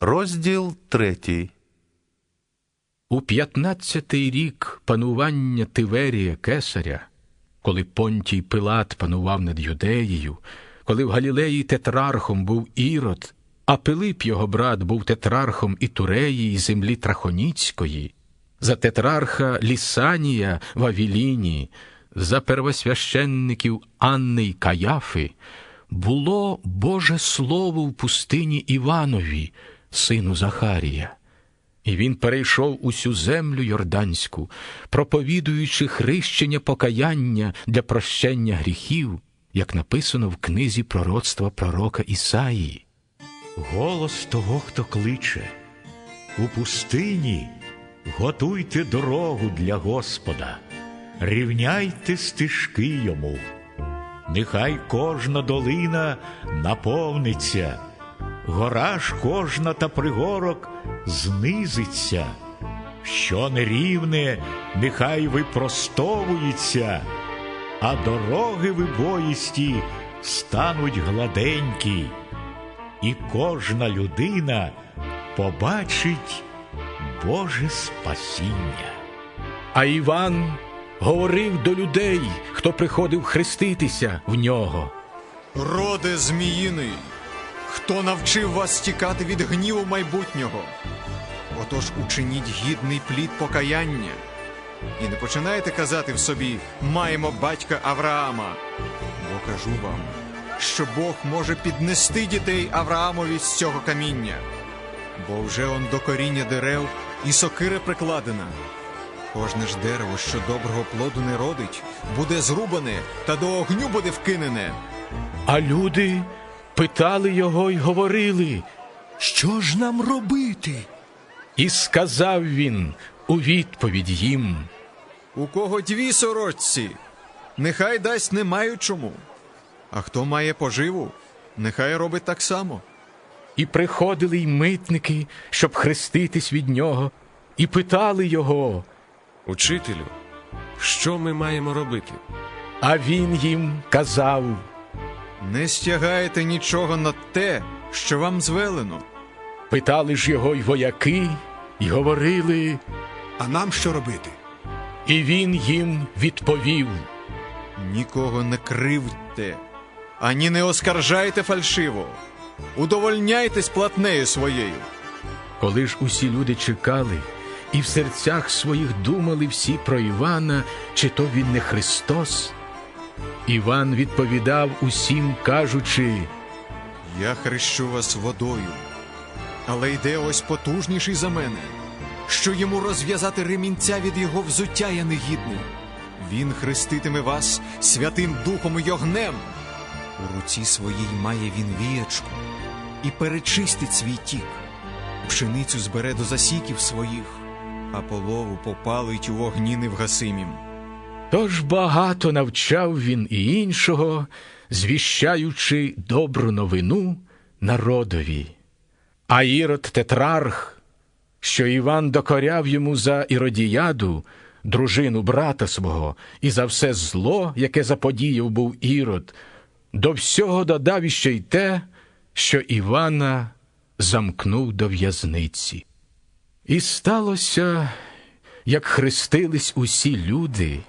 Розділ третій. У п'ятнадцятий рік панування Тиверія Кесаря, коли Понтій Пилат панував над Юдеєю, коли в Галілеї тетрархом був Ірод, а Пилип, його брат, був тетрархом і Туреї, і землі Трахоніцької, за тетрарха Лісанія в Авіліні, за первосвященників Анни й Каяфи, було Боже Слово в пустині Іванові, сину Захарія. І він перейшов усю землю Йорданську, проповідуючи хрещення покаяння для прощення гріхів, як написано в книзі пророцтва пророка Ісаї. Голос того, хто кличе. У пустині готуйте дорогу для Господа, рівняйте стежки йому. Нехай кожна долина наповниться, гора ж кожна та пригорок знизиться, що нерівне, нехай випростовується, а дороги вибоїсті стануть гладенькі, і кожна людина побачить Боже спасіння. А Іван говорив до людей, хто приходив хреститися в нього. Роде зміїний, хто навчив вас тікати від гніву майбутнього? Отож учиніть гідний плід покаяння. І не починайте казати в собі маємо батька Авраама. Бо кажу вам, що Бог може піднести дітей Авраамові з цього каміння. Бо вже он до коріння дерев і сокира прикладена. Кожне ж дерево, що доброго плоду не родить, буде зрубане та до огню буде вкинене. А люди питали його й говорили. Що ж нам робити? І сказав він у відповідь їм. У кого дві сорочці, нехай дасть не маючому. А хто має поживу, нехай робить так само. І приходили й митники, щоб хреститись від нього, і питали його. Учителю, що ми маємо робити? А він їм казав. Не стягайте нічого на те, що вам звелено. Питали ж його й вояки, й говорили, А нам що робити? і він їм відповів. Нікого не кривдьте, ані не оскаржайте фальшиво. Удовольняйтесь платнею своєю. Коли ж усі люди чекали, і в серцях своїх думали всі про Івана, чи то він не Христос, Іван відповідав усім, кажучи, Я хрещу вас водою, але йде ось потужніший за мене, що йому розв'язати ремінця від його взуття я негідний. Він хреститиме вас святим духом і огнем. У руці своїй має він віячку і перечистить свій тік. Пшеницю збере до засіків своїх, а полову попалить у вогні невгасимім. Тож багато навчав він і іншого, звіщаючи добру новину народові. А Ірод Тетрарх, що Іван докоряв йому за Іродіяду, дружину брата свого, і за все зло, яке заподіяв був Ірод, до всього додав іще й те, що Івана замкнув до в'язниці. І сталося, як хрестились усі люди,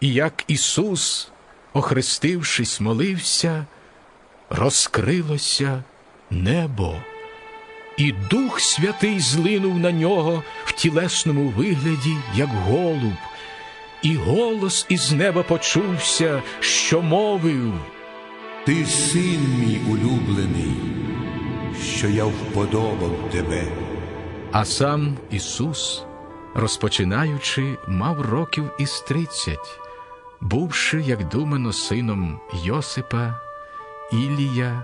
і як Ісус, охрестившись, молився, розкрилося небо, і Дух Святий злинув на нього в тілесному вигляді, як голуб, і голос із неба почувся, що мовив. Ти син мій улюблений, що я вподобав тебе. А сам Ісус, розпочинаючи, мав років із тридцять, бувши, як думано, сином Йосипа, Ілія,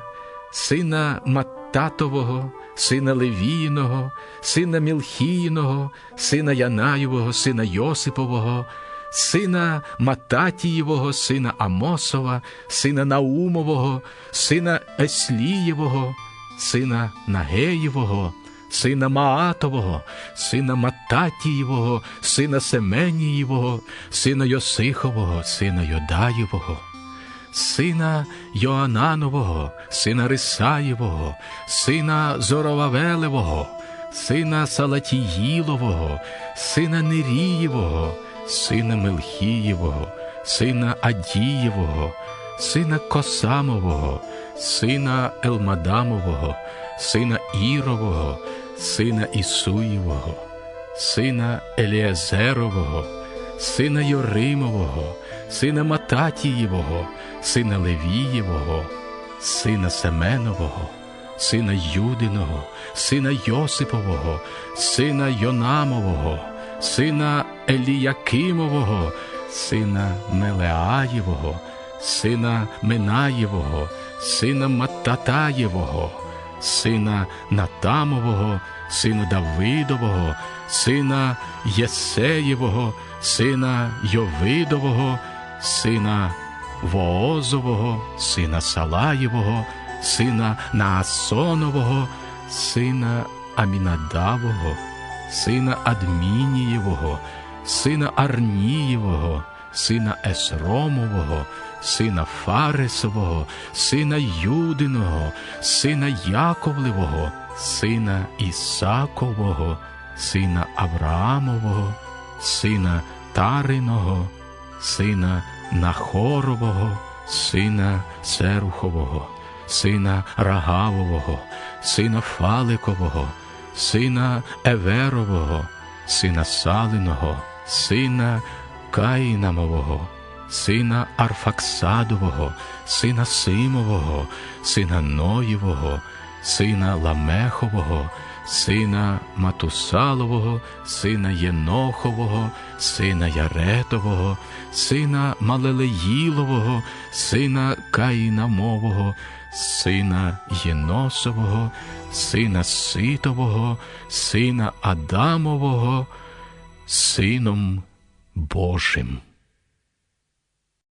сина Маттатового, сина Левіїного, сина Мілхіїного, сина Янаєвого, сина Йосипового, сина Мататієвого, сина Амосова, сина Наумового, сина Еслієвого, сина Нагеєвого, сина Маатового, сина Мататієвого, сина Семенієвого, сина Йосихового, сина Йодаєвого, сина Йоананового, сина Рисаєвого, сина Зоровавелевого, сина Салатіїлового, сина Нерієвого, сина Мелхієвого, сина Адієвого, сина Косамового, сина Елмадамового, сина Ірового, сина Ісуєвого, сина Еліазерового, сина Йоримового, сина Мататієвого, сина Левієвого, сина Семенового, сина Юдиного, сина Йосипового, сина Йонамового, сина Еліякимового, сина Мелеаєвого, сина Минаєвого, сина Мататаєвого, сина Натамового, сина Давидового, сина Єсеєвого, сина Йовидового, сина Воозового, сина Салаєвого, сина Наасонового, сина Амінадавого, сина Адмінієвого, сина Арнієвого, сина Есромового, сина Фаресового, сина Юдиного, сина Яковлевого, сина Ісакового, сина Авраамового, сина Тариного, сина Нахорового, сина Серухового, сина Рагавового, сина Фаликового, сина Еверового, сина Салиного, сина Каїнамового, сина Арфаксадового, сина Симового, сина Ноєвого, сина Ламехового, сина Матусалового, сина Єнохового, сина Яретового, сина Малелеїлового, сина Каїнамового, сина Єносового, сина Ситового, сина Адамового, сином Божим.